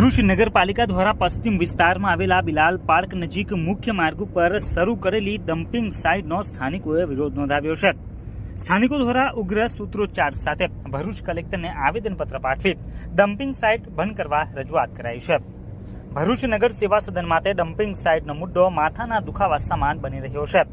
ભરૂચ નગરપાલિકા દ્વારા પશ્ચિમ વિસ્તારમાં આવેલા બિલાલ પાર્ક નજીક મુખ્ય માર્ગ ઉપર શરૂ કરેલી ડમ્પિંગ સાઇટનો સ્થાનિકોએ વિરોધ નોંધાવ્યો છે. સ્થાનિકો દ્વારા ઉગ્ર સૂત્રોચ્ચાર સાથે ભરૂચ કલેક્ટરને આવેદનપત્ર પાઠવી ડમ્પિંગ સાઇટ બંધ કરવા રજૂઆત કરાઈ છે. ભરૂચ નગર સેવા સદન માટે ડમ્પિંગ સાઇટનો મુદ્દો માથાના દુખાવા સમાન બની રહ્યો છે.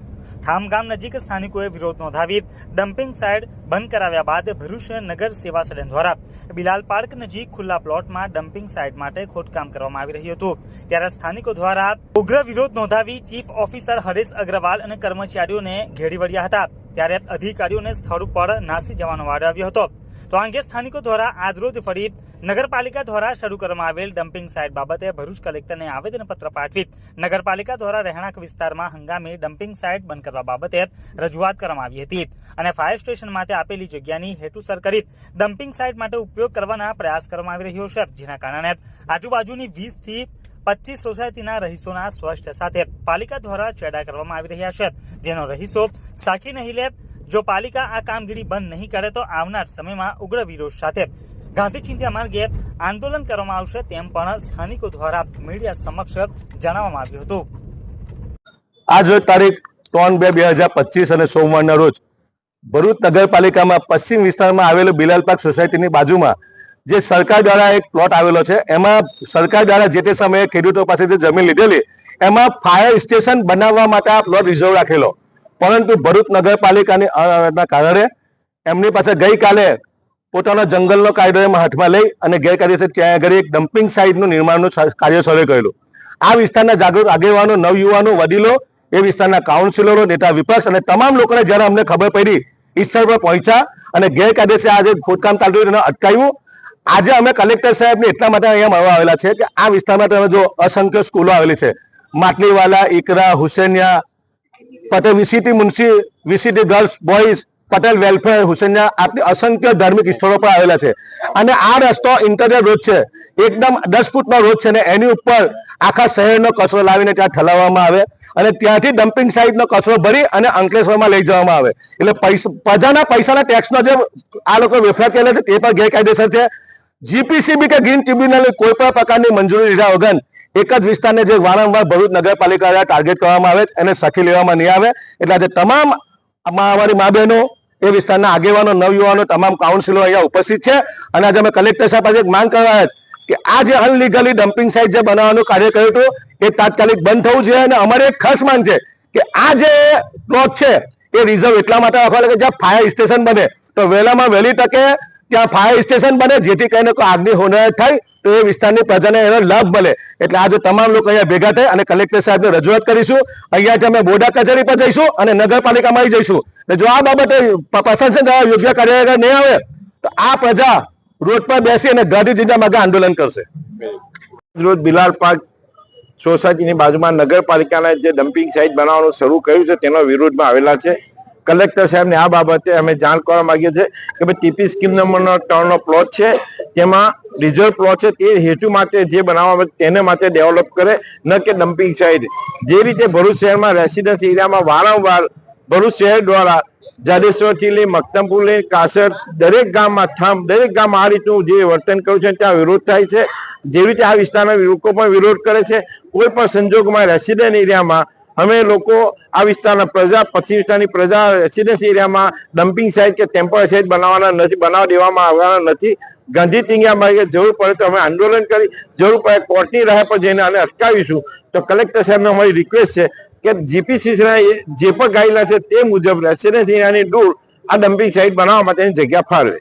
થામ ગામ નજીક સ્થાનિકોએ વિરોધ નોંધાવી ડમ્પિંગ સાઇટ બંધ કરાવ્યા બાદ ભરૂચ નગર સેવા સદન દ્વારા બિલાલ પાર્ક નજીક ખુલ્લા પ્લોટમાં ડમ્પિંગ સાઇટ માટે ખોદકામ કરવામાં આવી રહ્યું હતું. ત્યારે સ્થાનિકો દ્વારા ઉગ્ર વિરોધ નોંધાવી ચીફ ઓફિસર હરેશ અગ્રવાલ અને કર્મચારીઓને ઘેરી વળ્યા હતા. ત્યારે અધિકારીઓને સ્થળ ઉપર નાસી જવાનો વાડો આવ્યો હતો. તો આ અંગે સ્થાનિકો દ્વારા આજરોજ ફરી નગરપાલિકા દ્વારા શરૂ કરવામાં આવેલ ડમ્પિંગ સાઇટ બાબતે ભરૂચ કલેક્ટરને આવેદનપત્ર પાઠવી. નગરપાલિકા દ્વારા રહેણાંક વિસ્તારમાં હંગામી ડમ્પિંગ સાઇટ બંધ કરવા બાબતે રજૂઆત કરવામાં આવી હતી અને ફાયર સ્ટેશન માટે આપેલી જગ્યાની હેતુસર કરી ડમ્પિંગ સાઇટ માટે ઉપયોગ કરવાના પ્રયાસ કરવામાં આવી રહ્યો છે. જેના કારણે આજુબાજુની વીસથી પચીસ સોસાયટીના રહીશોના સ્વસ્થ સાથે પાલિકા દ્વારા ચેડા કરવામાં આવી રહ્યા છે. જેનો રહીશો સાખી નહીં લે જો પાલિકા આ કામગીરી બંધ નહીં કરે તો આવનાર સમયમાં ઉગ્ર વિરોધ સાથે. ગાંધી ચિંતા માર્ગે આંદોલન કરવામાં આવશે તેમ પણ સ્થાનિકો દ્વારા મીડિયા સમક્ષ જણાવવામાં આવ્યું હતું. આજ તારીખ ત્રણ બે બે હજાર પચીસ અને સોમવારના રોજ ભરૂચ નગરપાલિકામાં પશ્ચિમ વિસ્તારમાં આવેલો બિલાલ પાર્ક સોસાયટીની બાજુમાં જે સરકાર દ્વારા એક પ્લોટ આવેલો છે, એમાં સરકાર દ્વારા જે તે સમયે ખેડૂતો પાસે જે જમીન લીધેલી, એમાં ફાયર સ્ટેશન બનાવવા માટે આ પ્લોટ રિઝર્વ રાખેલો. પરંતુ ભરૂચ નગરપાલિકાની અનાવરતના કારણે એમની પાસે ગઈકાલે પોતાનો જંગલનો કાયદો એમાં હાથમાં લઈ અને ગેરકાયદેસર ત્યાં આગળ એક ડમ્પિંગ સાઇટનું નિર્માણનું કાર્ય શરૂ કરેલું આ વિસ્તારના જાગૃત આગેવાનો, નવયુવાનો, વડીલો, એ વિસ્તારના કાઉન્સિલરો નેતા વિપક્ષ અને તમામ લોકોને જ્યારે અમને ખબર પડી ઈશ્વર પર પહોંચ્યા અને ગેરકાયદેસર આજે ખોદકામ ચાલતું હતું એને અટકાવ્યું. આજે અમે કલેક્ટર સાહેબને એટલા માટે અહીંયા મળવા આવેલા છે કે આ વિસ્તારમાં તમે જો અસંખ્ય સ્કૂલો આવેલી છે. Matliwala, Iqra, Husainiya Patel VCT Munshi VCT girls boys Patel welfare Husainiya આટલી અસંખ્ય ધાર્મિક સ્થળો પર આવેલા છે. અને આ રસ્તો ઇન્ટરનેટ રોડ છે. એકદમ દસ ફૂટનો રોડ છે ને એની ઉપર આખા શહેરનો કચરો લાવીને ત્યાં ઠલાવવામાં આવે અને ત્યાંથી ડમ્પિંગ સાઇટનો કચરો ભરી અને અંકલેશ્વરમાં લઈ જવામાં આવે. એટલે પ્રજાના પૈસાના ટેક્સનો જે આ લોકો વેફર કરેલા છે તે પણ ગેરકાયદેસર છે. જીપીસીબી કે ગ્રીન ટ્રિબ્યુનલ કોઈ પણ પ્રકારની મંજૂરી લીધા વગર એક જ વિસ્તારને જે વારંવાર ભરૂચ નગરપાલિકા દ્વારા ટાર્ગેટ કરવામાં આવે છે, એને સખી લેવામાં નહીં આવે. એટલે આજે તમામ અમારી મા બહેનો એ વિસ્તારના આગેવાનો નવયુવાનો તમામ કાઉન્સિલો અહીંયા ઉપસ્થિત છે. અને આજે અમે કલેક્ટર સાહેબ પાસે માંગ કરવા કે આ જે અનલીગલી ડમ્પિંગ સાઇટ જે બનાવવાનું કાર્ય કર્યું હતું એ તાત્કાલિક બંધ થવું જોઈએ. અને અમારે એક ખાસ માંગ છે કે આ જે પ્લોટ છે એ રિઝર્વ એટલા માટે રાખવા લાગે જ્યાં ફાયર સ્ટેશન બને. તો વહેલામાં વહેલી તકે ત્યાં ફાયર સ્ટેશન બને જેથી કરીને કોઈ આગની હોનારત થાય. તો એ વિસ્તારની પ્રજાને એનો લાભ મળે. એટલે આજે તમામ લોકો અહીંયા ભેગા થાય અને કલેક્ટર સાહેબને રજૂઆત કરીશું. અહીંયાથી અમે બોડા કચેરી પર જઈશું અને નગરપાલિકામાં આવી જઈશું. જો આ બાબતે પ્રશાસન યોગ્ય કાર્યવાહી નહીં આવે, તો આ પ્રજા રોડ પર બેસી અને ગાંધી જિંદા માગે આંદોલન કરશે. રોજ બિલાલ પાર્ક સોસાયટીની બાજુમાં નગરપાલિકાના જે ડમ્પિંગ સાઇટ બનાવવાનું શરૂ કર્યું છે, તેનો વિરોધમાં આવેલા છે. કલેક્ટર સાહેબને આ બાબતે અમે જાણ કરવા માંગીએ છીએ કે ભાઈ, ટીપી સ્કીમ નંબરનો ત્રણનો પ્લોટ છે. તેમાં રિઝર્વ પ્લોટ છે તે હેતુ માટે જે બનાવવા તેને માટે ડેવલપ કરે, ન કે ડમ્પિંગ સાઇટ જે રીતે ભરૂચ શહેરમાં રેસિડન્સ એરિયામાં વારંવાર ભરૂચ શહેર દ્વારા જાડેશ્વરથી લઈ મક્તમપુર લઈ કાસર દરેક ગામમાં થામ દરેક ગામ આ રીતનું જે વર્તન કર્યું છે ત્યાં વિરોધ થાય છે. જેવી રીતે આ વિસ્તારના લોકો પણ વિરોધ કરે છે. કોઈ પણ સંજોગમાં રેસિડેન્ટ એરિયામાં અમે લોકો આ વિસ્તારના પ્રજા, પશ્ચિમ વિસ્તારની પ્રજા રેસિડેન્સ એરિયામાં ડમ્પિંગ સાઇટ કે ટેમ્પરરી સાઇટ બનાવવાના નથી બનાવવા દેવામાં આવવાના નથી. ગાંધી ચિંગ્યા માર્ગે જરૂર પડે તો અમે આંદોલન કરી, જરૂર પડે કોર્ટની રાહ પર જઈને આને અટકાવીશું. તો કલેક્ટર સાહેબને અમારી રિક્વેસ્ટ છે કે જીપીસીસીના જે પણ ગાઈડલાઈન છે તે મુજબ રેસિડેન્સ એરિયાની દૂર આ ડમ્પિંગ સાઇટ બનાવવા માટેની જગ્યા ફાળવે.